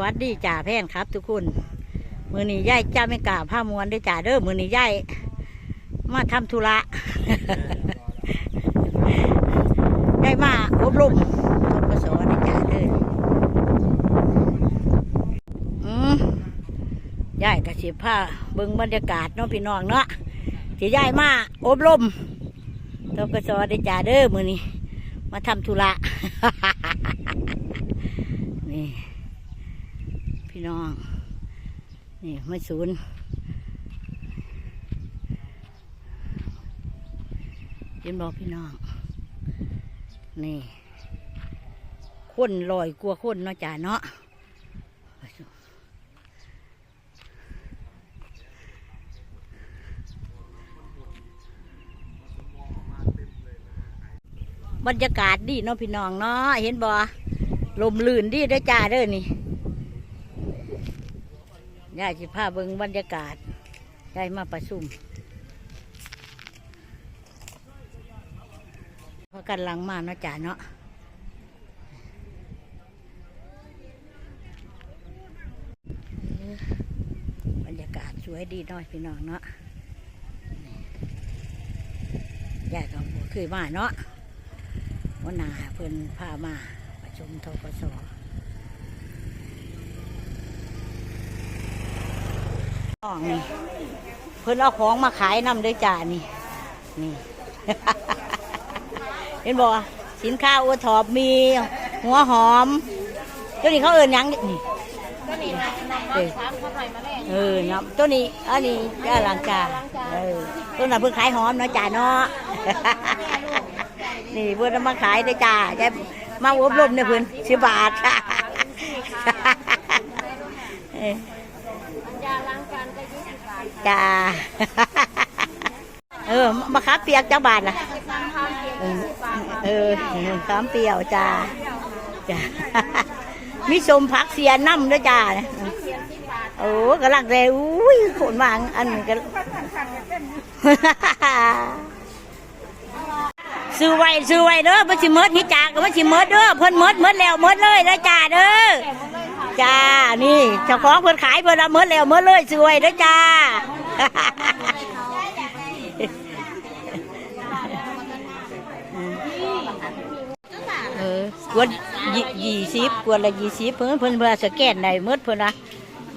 วัสดีจ่าแพนครับ ทุกคน มือนี้ย่ายจ้าไม่กล้าผ้ามวนได้จ่าเด้อมือนี้ย่ายมาทำธุระย่ายมาอบรมทกศได้จ่าเด้ออืมย่ายกระสิผ้าเบิ่งบรรยากาศเนาะพี่น้องเนาะที่ย่ายมาอบรมทกศได้จ่าเด้อมือนี้ มาทำธุระนี่ พี่น้อง นี่ไมาศูนย์เห็นบอกพี่น้อง นี่คนลอยกลัวคนเนาะจ่าเนาะบรรยากาศดีเนาะพี่น้องเนาะเห็นบ่ลมลื่นดีด้อจ้าเด้อนี่ ยายสิพาเบิงบรรยากาศยายมาประชุมพากันหลังมาเนาะจ่าเนาะบรรยากาศสวยดีน้อยพี่น้องเนาะยายก็บ่เคยมาเนาะวันหนาเพิ่นพามาประชุมทกศ น้องนี่เพิ่นเอาของมาขายนำด้วยจ้านี่นี่ เห็นบ่สินค้าโอทอปมี หัวหอมตัวนี้เขาเอิ้นหยังนี่เออเออน้ำตัวนี้อันนี้จ้าหลังจาเออตัวนั้นเพิ่นขายหอมเนาะจ้าเนาะนี่เพิ่นเอามาขายด้วยจ้าจะมาอบรมเนี่ยเพิ่นสิบบาทเออ จ้าเออมะขามเปียกจังบาทนะเออเออมะขามเปียวจ้าจ้ามีสมผักเสียน้ำด้วยจ้าโอ้กำลังแรงอุ้ยขนมางอันนี้ก็ซื้อไว้ซื้อไว้เด้อมันสิเมิดนี่จ้าก็มันสิเมิดเด้อเพิ่นเมิดเมิดแล้วเมิดเลยเด้อจ้าเด้อ จ้า นี่เจ้าของเพิ่นขายเพิ่นเอาเมิดแล้วเมิดเลยสวยเด้อจ้า เออกวนยี่ยี่สิบกวนละยี่สิบเพิ่นเพิ่นเพิ่นสแกนได้เมิดเพิ่นนะ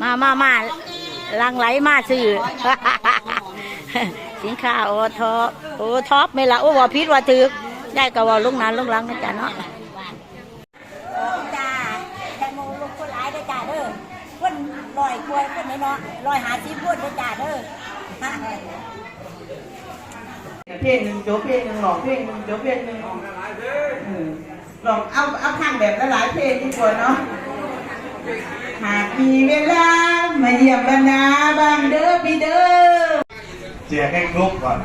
มามามาลังไหลมาซื้อ สินค้าโอท็อปโอท็อปไม่ละโอ้ว่าพิษว่าถือได้ก็ว่าลุงนั้นลุงหลังนะจ๊ะเนาะ ลอยกล้วยคนน้อยๆลอยหาสิบคนเด้อจ้าเด้อเพลงหนึ่งโจบเพลงหนึ่งหลอกเพลงหนึ่งโจบเพลงหนึ่งอืมลองเอาเอาข้างแบบละหลายเพลงดีกว่าเนาะหากมีเวลามาเยี่ยมบรรณาบางเด้อพี่เด้อแจกให้ครบก่อน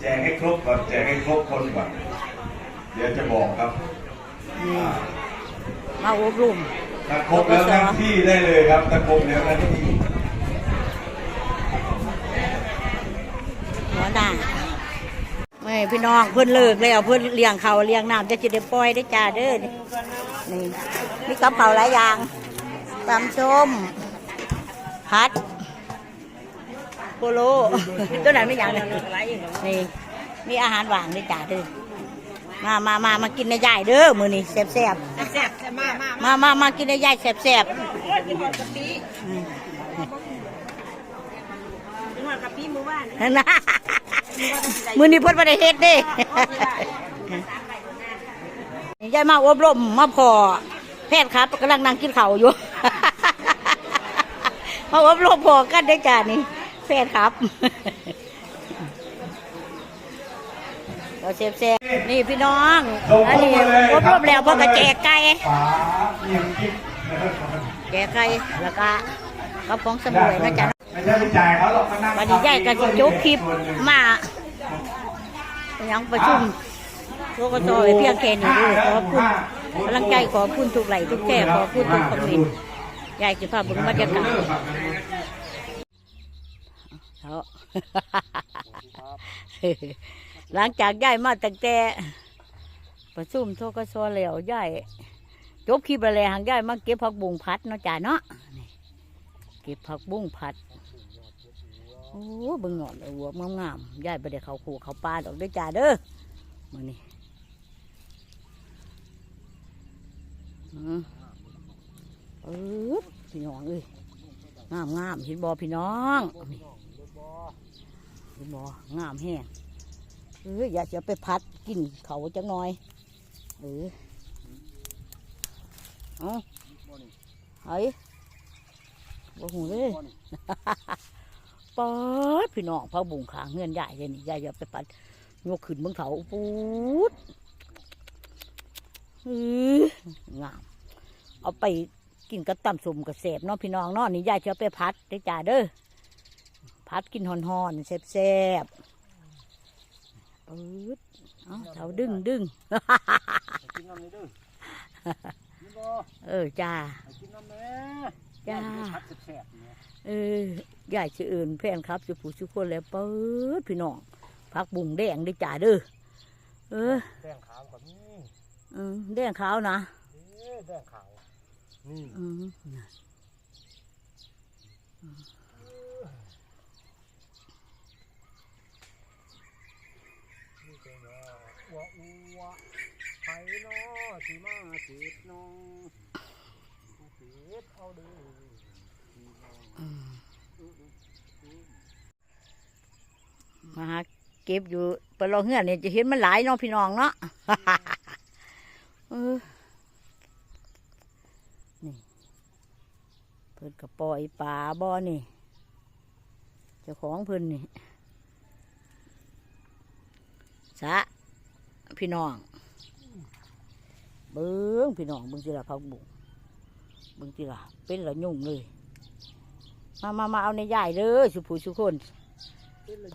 แจกให้ครบก่อนแจกให้ครบคนก่อนเดี๋ยวจะบอกครับนี่มาอบรม ถ้าครบแล้วนั่งที่ได้เลยครับถ้าครบแล้วนั่งที่หัวหน้าไม่พี่น้องเพิ่อนเลิกแล้วเพิ่อนเลี้ยงเขาเลี้ยงน้ำจะจะได้ปล่อยได้จ้าเด้อนี่นี่มีกับเขาหลายอย่างตำส้มพัดโปโลตัวไหนไม่อย่างเลยนี่มีอาหารหวานได้จ้าเด้อมามามามากินในยายเด้อมือนี่แซ่บแซ่บแซ่บ มามามามามากินในยายแซ่บแซ่บกินหอดกะปิกินหอดกะปิหมู่บ้านๆนะมือนี้เพิ่นบ่ได้เฮ็ดเด้ยายมาอบรมมาพอแพทย์ครับกำลังนั่งกินข้าวอยู่ มาอบรมพอกันได้อจ้านี่แพทย์ครับ เราเซฟเซฟนี่พี่น้องส่งอันเข้านี้มาเลยอบรมแล้วเพ่อก็แจกไก่ฝาเยี่ยมกิ๊บแจกไก่แล้วก็กระป๋องสมุนนะจ๊ะไม่ใช่ไปจ่ายเขาหรอกมานั่งวันนี้ยายก็จะจบคลิปมายังประชุมโลกโตไอ้เพียงแค่นี้ด้วยขอบคุณกำลังใจขอบคุณทุกไหลค์ทุกแก่ขอบคุณทุกคอมเมนต์ยายจะพาบุญบรรยากาศเอา หลังจากย้ายมาตั้งแต่ประชุมโทกศแล้วย้ายจบคลิปอะไรหางย่ายมาเก็บผักบุ้งพัดเนาะจ้าเนาะเก็บผักบุ้งพัดโอ้บิ่งหนอดเลยหัวงามๆย่ายไปเดี๋ยวเขาขู่เขาปลาดอกเด้วยจ้าเด้อมานี่เออพี่น้องเอ้ยงามงามๆเห็นบอพี่น้องนี่เห็นบองามแห้ง เอออยากจะไปพัดกินเขาจังหน่อยเออเอาเฮ้ยบ่หูเลยปอดพี่น้องพระบุงขางเงื่อนใหญ่เลยนี่ใหญ่อย่าไปปัดยกขึ้นเบนเขาปูดอื้องาม เอาไปกินกับตำสมกับเสบเนาะพี่น้องเนาะนี่ยายจะเอไปพัดได้จ้าเด้อพัดกินหอนๆแซ่บๆ ปืดเอาเท้าดึงดึงกินน้ำนี่ดื้อกินบ่เออจ้าให้กินน้ำแม่จ้าพัดแสบๆเนี่ยเออยายชื่ออื่นแฟนครับสุผู้สุคนแล้วเปิดพี่น้องพักบุงแดงได้จ่าเด้อเออแดงขาวกับนี่เออแดงขาวนะเด้แดงขาวนี่อืม นี่เป็นว่าอ้วอ้วไผ นอที่มาจีบน้องจีบเอาเดินน้องมาหาเก็บอยู่ปรอเฮือนเนี่ยจะเห็นมันหลายเนาะพี่น้องเนาะนี่เพิ่นกระปล่อยปลาบ่อนี่เจ้าของเพิ่นนี่สะพี่น้อง เบิ้งพี่น้องเบิ้งสิละพักบุงเบิ้งสิละเป็นละยุ่งเลย มามามาเอาในใหญ่เลยสุผู้สุคน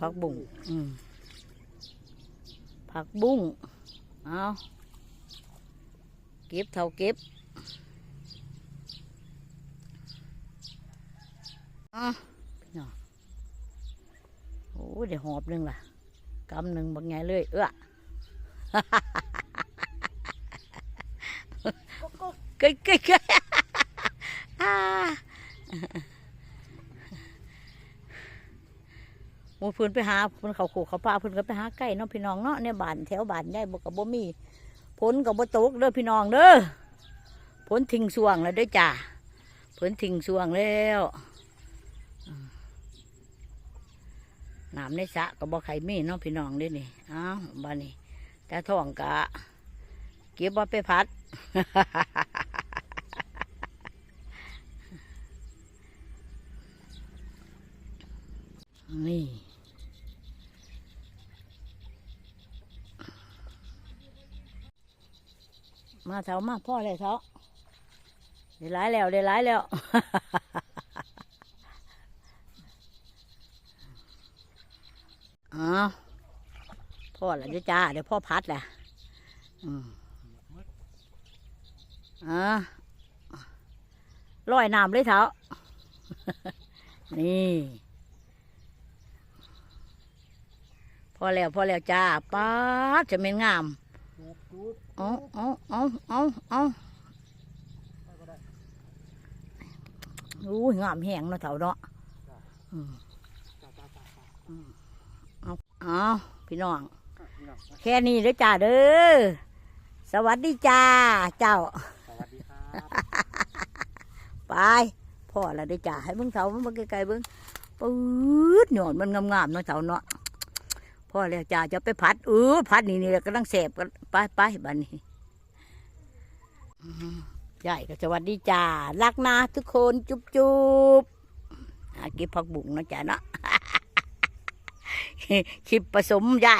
ผักบุ้งอืมผักบุ้งเอาเก็บเท่าเก็บอะพี่น้องโอ้เดี๋ยวหอบหนึ่งล่ะกำหนึ่งบางไงเลย เอ้อ กยเกยเกยอ่าหมูพื้นไปหาเพื้นเขาขู่เขาปลาพื้นก็ไปหาไก่เนาะพี่น้องเนาะเนี่ยบ้านแถวบ้านได้บกับบ่มีผลกับบ่ตกเด้อพี่น้องเด้อผลทิ้งสวงแล้วเด้อจ้าผลทิ้งสวงแล้วน้ำในสะก็บ่ไข่มีเนาะพี่น้องเด้อนี่อ้าวบ้านนี้แต่ท้องกะเก็บบ่ไปพัด นี่มาเถามาพ่อเลยเถาได้ร้ายแล้วได้ร้ายแล้วอ๋อพ่อละเดี๋ยวจ้าเดี๋ยวพ่อพัดแหละอืมอ่าลอยน้ำเลยเถานี่ พอแล้วพอแล้วจ้าป้าดจะเป็นงามจุดจุดเอาเอาเอาเอาเอาอู้ยงามแหงเนาะเถ่าเนาะอืมจ้าจ้าจ้าจ้าเอาเอาพี่น้องพี่น้อง แค่นี้เด้อจ้าเด้อ สวัสดีจ้า เจ้า สวัสดีครับไปพ่อละเด้อจ้าให้เบิ่งเสามันมาไกลๆเบิ่งปื๊ดหนอนมันงามๆเนาะเสาเนาะ พ่อแล้วจ่าจะไปพัดเออพัดนี่นี่กำลังเสบกันไปไปบันนี้ใหญ่ก็สวัสดีจ่ารักนะทุกคนจุ๊บจุ๊บกิบผักบุ๋งนะจ่าเนาะคลิปผสมใหญ่